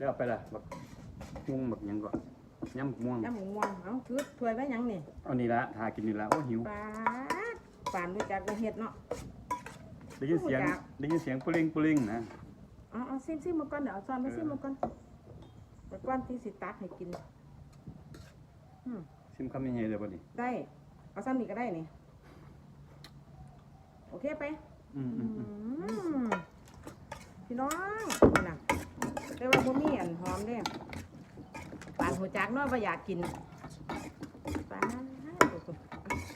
แล้วเอาไปละบักม่วงบักหยังก่อนยำบักม่วงยำหมูม่วงเอาคือถ้วยไว้หยังนี่เอานี่ละทากินนี่ละโอ้หิว ปลาดปานรู้จักบ่เฮ็ดเนาะ ได้ยินเสียงรู้จักได้ยินเสียงปลิงปลิงนะ เอาเอาซิมซิมมาก่อนเดี๋ยวเอาซ้อนไปซิมมาก่อนไปก่อนที่สิตักให้กินอืมซิมคำยังไงเดี๋ยวบัดนี้ได้ เอาซ้ำนี่ก็ได้นี่ โอเคไป อืมอืมอืมอืมพี่น้องนี่นะ แต่ว่าบ่มีอันหอมเด้ปานหัวจักเนาะว่าอยากกินปาน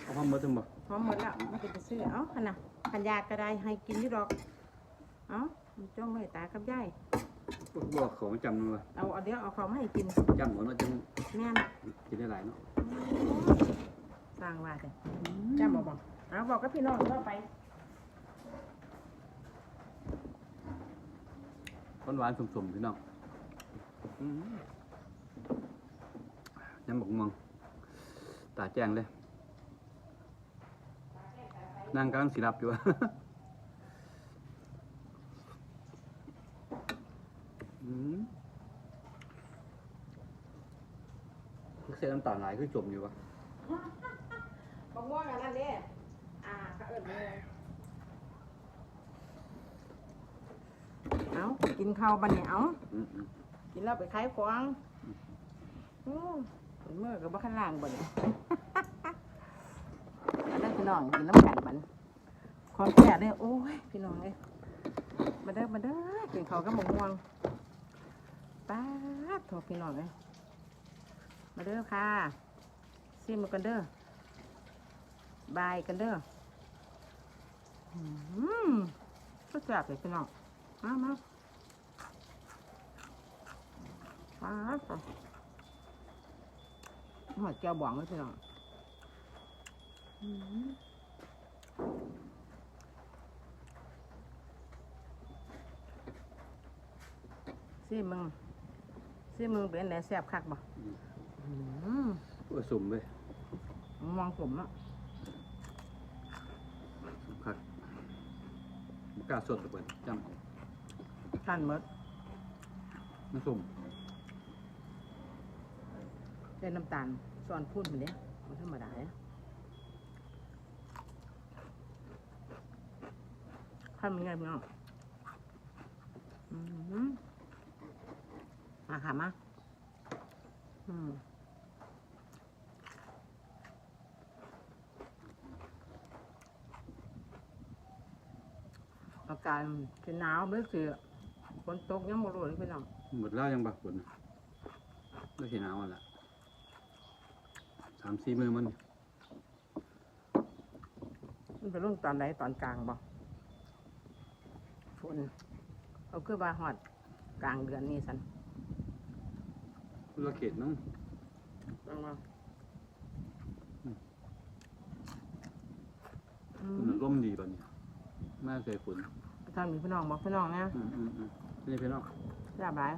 เอาความมือถึงบ่หอมหมดแล้วมันจะไปซื้อเอ้าขนาดขันยากก็ได้ให้กินอยู่ดอกเอ้ามันจ้องไม่ตากับยายบอกเขาจำเลยเอาเอาเดี๋ยวเอาเขามาให้กินจำหมดว่าจะแม่นกินได้หลายเนาะสร้างว่าแต่จำบอกบอกเอาบอกกับพี่น้องว่าไป หวานหวานๆสุ่มๆพี่น้องอืมยำบักม่วงตาแจ้งเลยนางกำลังสิรับอยู่ อืมเสียน้ำตาลไหลคือจมอยู่วะบอกม่วงอันนั้นเด้อ่าเขาเอิญเลยเอา กินข้าวบันเนี่ยเอาอืมอืมกินแล้วไปขายของโอ้เป็นมื่อกับบ้านล่างบ่เนี่ยอันนั้นพี่น้องกินน้ำกันมันความแก่เนี่ยโอ้ยพี่น้องเลยมาเด้อมาเด้อกินข้าวกับหมกม่วงป้าดโถพี่น้องเลยมาเด้อค่ะซิมมากันเด้อบายกันเด้ออืมก็จับเลยพี่น้องมามา ป้าดโถหัวแก้วบองเลยพี่น้องอืมซีมึงซีมึงเป็นไหนแซ่บคักบ่อืมเออสุ่มเลยมองผมอะครับบกล้าสดตะเปิดจทานหมดำน้ำสุ่ม ใส่น้ำตาลซ้อนพูดมันเนี้ยมันธรรมดาเนี่ยข้าวมันไงพี่น้องอืมมาค่ะมาอืมอากาศจะหนาวเมื่อคือฝนตกยังบ่รู้เลยพี่น้องหมดแล้วยังบักฝนแล้วเห็นเอาละ สามสี่มือมันมันเป็นรุ่นตอนไหนตอนกลางบ่ฝนเอาคือว่าฮอดกลางเดือนนี้สันเราเขตน้องลองมาอืมันมร่มดีป่ะเนี่ยไม่เคยฝนท่านมีพี่น้องบอกพี่น้องนะอืมอืมอืมนี่พี่น้องยาบหลาย